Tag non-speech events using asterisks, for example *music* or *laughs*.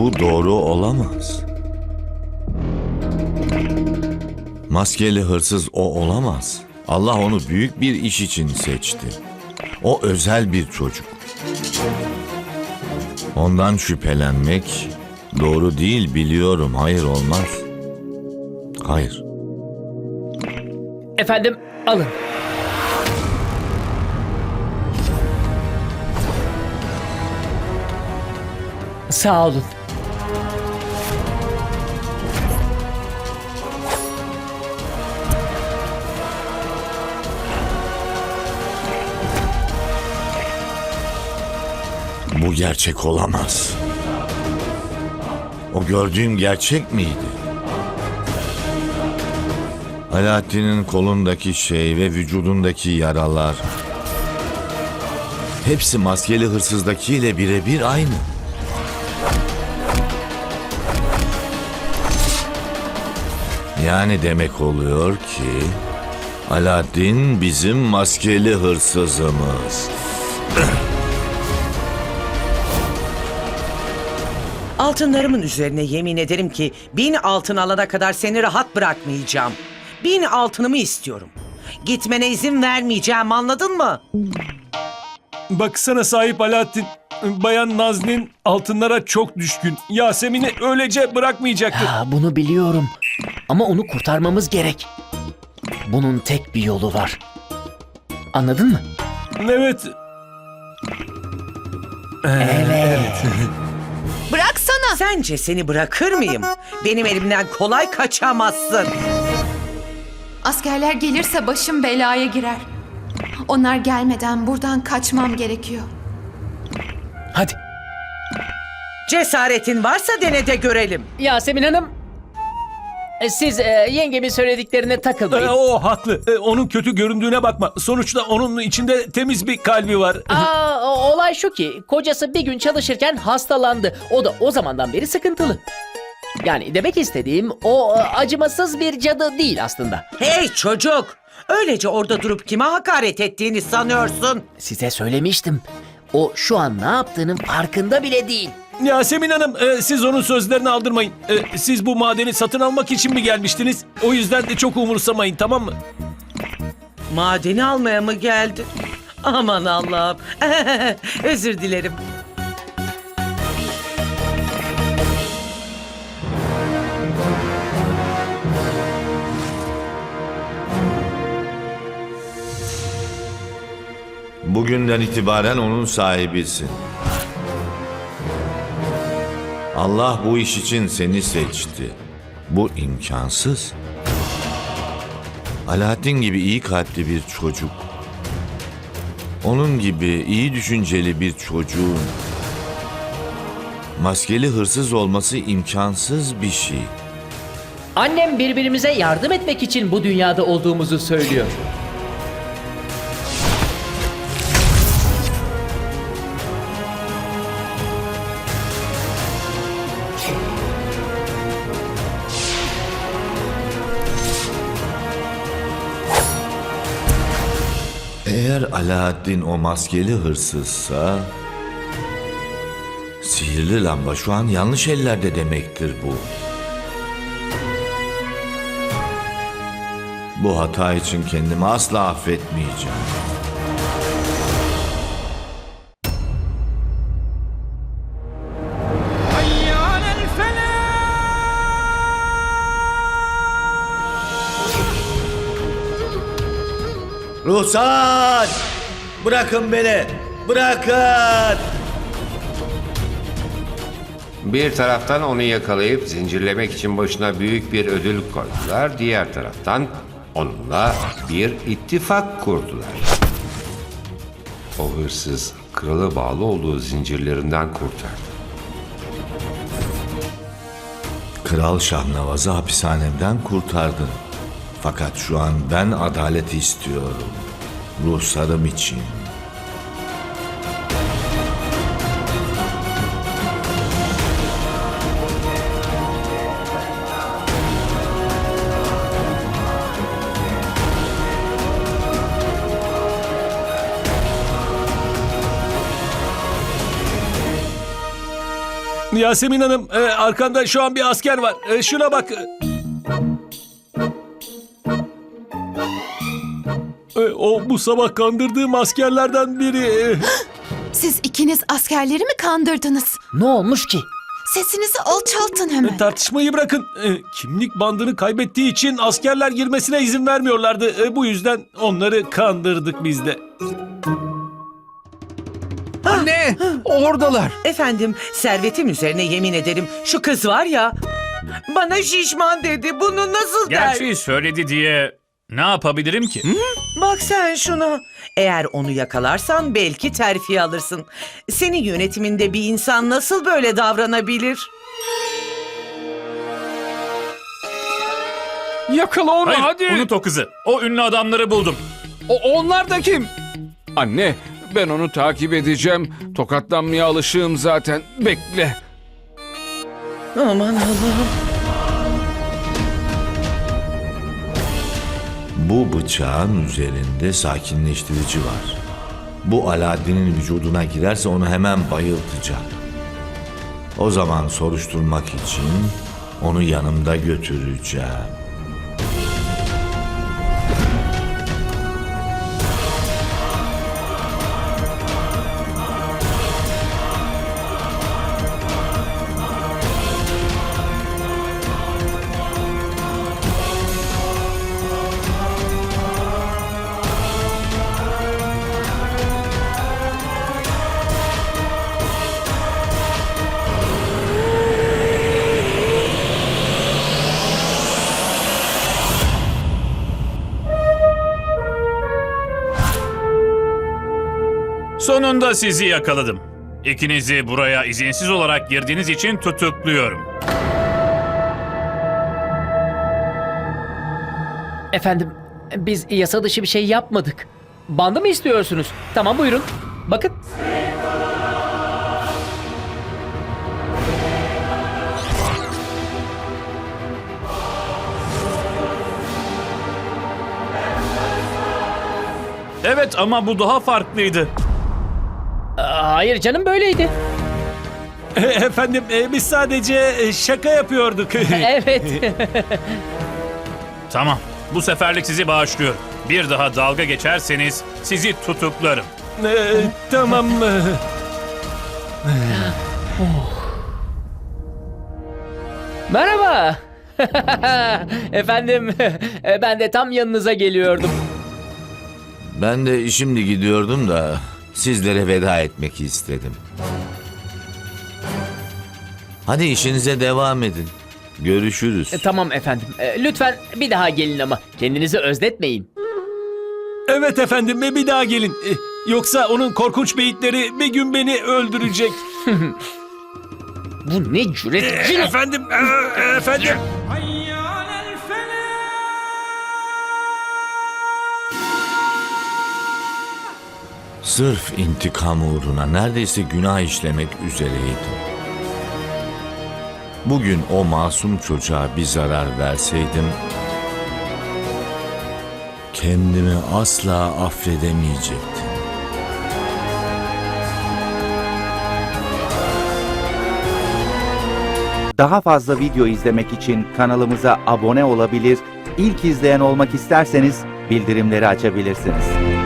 Bu doğru olamaz. Maskeli hırsız o olamaz. Allah onu büyük bir iş için seçti. O özel bir çocuk. Ondan şüphelenmek doğru değil biliyorum. Hayır olmaz. Hayır. Efendim alın. Sağ olun. Bu gerçek olamaz. O gördüğüm gerçek miydi? Alaaddin'in kolundaki şey ve vücudundaki yaralar hepsi maskeli hırsızdakiyle birebir aynı. Yani demek oluyor ki Alaaddin bizim maskeli hırsızımız. *clears throat* Altınlarımın üzerine yemin ederim ki bin altın alana kadar seni rahat bırakmayacağım. Bin altınımı istiyorum. Gitmene izin vermeyeceğim anladın mı? Baksana sahip Alaaddin. Bayan Nazlin altınlara çok düşkün. Yasemin'i öylece bırakmayacaktır. Ha, bunu biliyorum. Ama onu kurtarmamız gerek. Bunun tek bir yolu var. Anladın mı? Evet. *laughs* Sence seni bırakır mıyım? Benim elimden kolay kaçamazsın. Askerler gelirse başım belaya girer. Onlar gelmeden buradan kaçmam gerekiyor. Hadi. Cesaretin varsa dene de görelim. Yasemin Hanım. e, Siz e, yengemin söylediklerine takılmayın. Ee, o haklı. Ee, onun kötü göründüğüne bakma. Sonuçta onun içinde temiz bir kalbi var. Aa, olay şu ki kocası bir gün çalışırken hastalandı. O da o zamandan beri sıkıntılı. Yani demek istediğim o e, acımasız bir cadı değil aslında. Hey çocuk! Öylece orada durup kime hakaret ettiğini sanıyorsun? Size söylemiştim. O şu an ne yaptığının farkında bile değil. Yasemin Hanım e, siz onun sözlerini aldırmayın. E, siz bu madeni satın almak için mi gelmiştiniz? O yüzden de çok umursamayın tamam mı? Madeni almaya mı geldin? Aman Allah'ım. *laughs* Özür dilerim. Bugünden itibaren onun sahibisin. Allah bu iş için seni seçti. Bu imkansız. Alaaddin gibi iyi kalpli bir çocuk. Onun gibi iyi düşünceli bir çocuğun maskeli hırsız olması imkansız bir şey. Annem birbirimize yardım etmek için bu dünyada olduğumuzu söylüyor. Eğer Alaaddin o maskeli hırsızsa... Sihirli lamba şu an yanlış ellerde demektir bu. Bu hata için kendimi asla affetmeyeceğim. Ruhsat! Bırakın beni! Bırakın! Bir taraftan onu yakalayıp zincirlemek için başına büyük bir ödül koydular. Diğer taraftan onunla bir ittifak kurdular. O hırsız kralı bağlı olduğu zincirlerinden kurtardı. Kral Şahnavaz'ı hapishanemden kurtardın. Fakat şu an ben adalet istiyorum ruhsarım için. Yasemin Hanım, e, arkanda şu an bir asker var. E, şuna bak. O bu sabah kandırdığım askerlerden biri. E, Siz ikiniz askerleri mi kandırdınız? Ne olmuş ki? Sesinizi alçaltın hemen. tartışmayı bırakın. E, kimlik bandını kaybettiği için askerler girmesine izin vermiyorlardı. E, bu yüzden onları kandırdık biz de. Anne! Oradalar. Efendim servetim üzerine yemin ederim şu kız var ya bana şişman dedi. Bunu nasıl der? Gerçeği söyledi diye ne yapabilirim ki? Bak sen şuna. Eğer onu yakalarsan belki terfi alırsın. Senin yönetiminde bir insan nasıl böyle davranabilir? Yakala onu Hayır, hadi. unut o kızı. O ünlü adamları buldum. O, onlar da kim? Anne ben onu takip edeceğim. Tokatlanmaya alışığım zaten. Bekle. Aman Allah'ım. Bu bıçağın üzerinde sakinleştirici var. Bu Alaaddin'in vücuduna girerse onu hemen bayıltacak. O zaman soruşturmak için onu yanımda götüreceğim. Sonunda sizi yakaladım. İkinizi buraya izinsiz olarak girdiğiniz için tutukluyorum. Efendim biz yasa dışı bir şey yapmadık. Bandı mı istiyorsunuz? Tamam buyurun. Bakın. Evet ama bu daha farklıydı. Hayır canım böyleydi. E, efendim e, biz sadece e, şaka yapıyorduk. *laughs* *laughs* evet. *laughs* Tamam, bu seferlik sizi bağışlıyorum. Bir daha dalga geçerseniz sizi tutuklarım. E, tamam. e. Merhaba. Efendim ben de tam yanınıza geliyordum. Ben de şimdi gidiyordum da sizlere veda etmek istedim. Hadi işinize devam edin. Görüşürüz. E, tamam efendim. E, lütfen bir daha gelin ama kendinizi özletmeyin. Evet efendim e, bir daha gelin. E, Yoksa onun korkunç beyitleri bir gün beni öldürecek. *laughs* Bu ne cüret? Cin- efendim, e, efendim. Sırf intikam uğruna neredeyse günah işlemek üzereydim. Bugün o masum çocuğa bir zarar verseydim kendimi asla affedemeyecektim. Daha fazla video izlemek için kanalımıza abone olabilir, ilk izleyen olmak isterseniz bildirimleri açabilirsiniz.